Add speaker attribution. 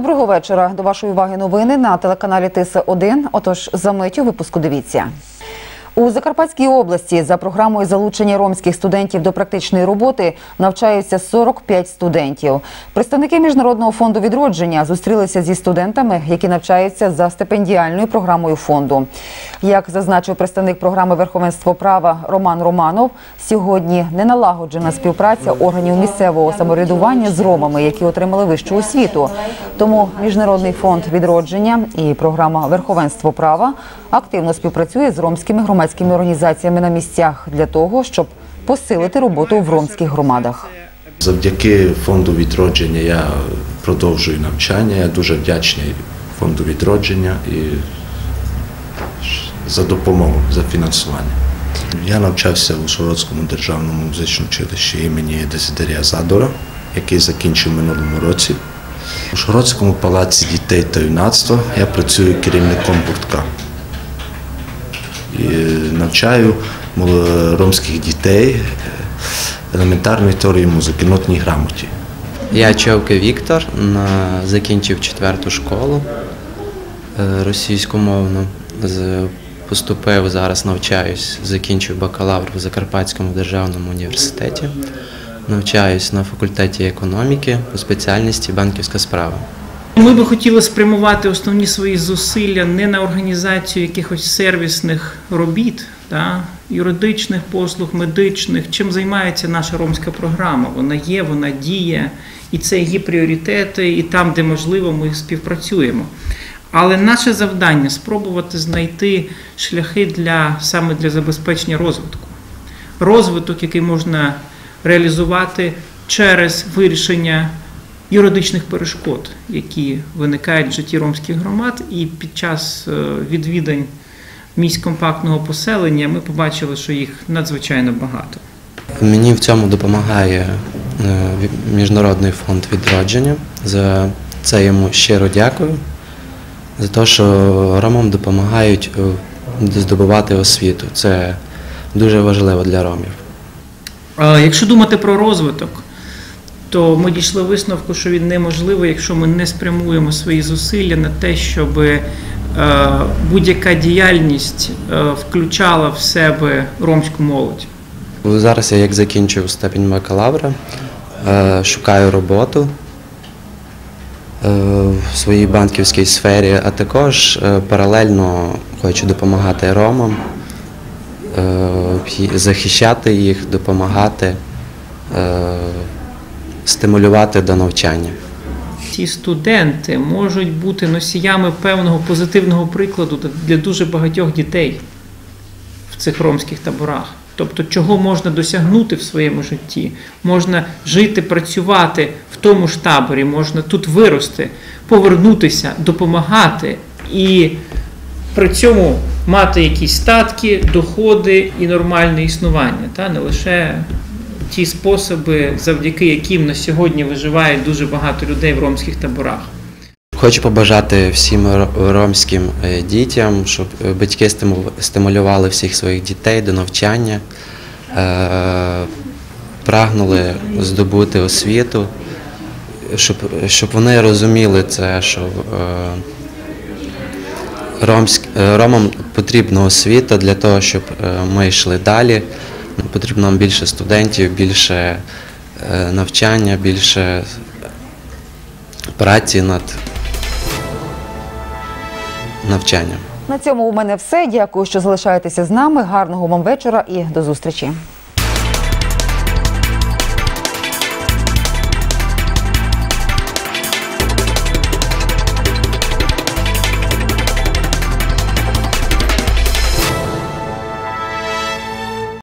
Speaker 1: Доброго вечора. До вашої уваги новини на телеканалі Тиса 1 Отож, за миттю випуску дивіться. У Закарпатській області за програмою залучення ромських студентів до практичної роботи навчаються 45 студентів. Представники Міжнародного фонду відродження зустрілися зі студентами, які навчаються за стипендіальною програмою фонду. Як зазначив представник програми верховенство права Роман Романов, сьогодні не налагоджена співпраця органів місцевого самоврядування з ромами, які отримали вищу освіту. Тому Міжнародний фонд відродження і програма верховенство права активно співпрацює з ромськими громадськими організаціями на місцях для того, щоб посилити роботу в ромських громадах.
Speaker 2: Завдяки фонду відродження я продовжую навчання. Я дуже вдячний фонду відродження і за допомогу, за фінансування. Я навчався у Сородському державному музичному училищі імені Дезидерія Задора, який закінчив минулому році. У Шородському палаці дітей та юнацтва я працюю керівником гуртка навчаю ромських дітей елементарної теорії музики, нотній грамоті.
Speaker 3: Я Човки Віктор, закінчив четверту школу е, російськомовну. Поступив зараз, навчаюсь, закінчив бакалавр в Закарпатському державному університеті. Навчаюсь на факультеті економіки по спеціальності банківська справа.
Speaker 4: Ми би хотіли спрямувати основні свої зусилля не на організацію якихось сервісних робіт, та, юридичних послуг, медичних, чим займається наша ромська програма. Вона є, вона діє, і це її пріоритети, і там, де можливо, ми співпрацюємо. Але наше завдання спробувати знайти шляхи для саме для забезпечення розвитку розвиток, який можна реалізувати через вирішення юридичних перешкод, які виникають в житті ромських громад, і під час е, відвідань місць компактного поселення ми побачили, що їх надзвичайно багато.
Speaker 3: Мені в цьому допомагає е, Міжнародний фонд відродження. За це йому щиро дякую. За те, що ромам допомагають е, здобувати освіту. Це дуже важливо для ромів.
Speaker 4: Якщо думати про розвиток, то ми дійшли висновку, що він неможливий, якщо ми не спрямуємо свої зусилля на те, щоб е, будь-яка діяльність е, включала в себе ромську молодь.
Speaker 3: Зараз я як закінчив степінь бакалавра, е, шукаю роботу в своїй банківській сфері, а також паралельно хочу допомагати ромам, захищати їх, допомагати, стимулювати до навчання.
Speaker 4: Ці студенти можуть бути носіями певного позитивного прикладу для дуже багатьох дітей в цих ромських таборах. Тобто, чого можна досягнути в своєму житті, можна жити, працювати в тому ж таборі, можна тут вирости, повернутися, допомагати і при цьому мати якісь статки, доходи і нормальне існування, та не лише ті способи, завдяки яким на сьогодні виживає дуже багато людей в ромських таборах.
Speaker 3: Хочу побажати всім ромським е, дітям, щоб е, батьки стимулювали всіх своїх дітей до навчання, е, прагнули здобути освіту, щоб, щоб вони розуміли це, що ромськ, ромам потрібна освіта для того, щоб ми йшли далі. Потрібно нам більше студентів, більше е, навчання, більше праці над навчанням.
Speaker 1: На цьому у мене все. Дякую, що залишаєтеся з нами. Гарного вам вечора і до зустрічі.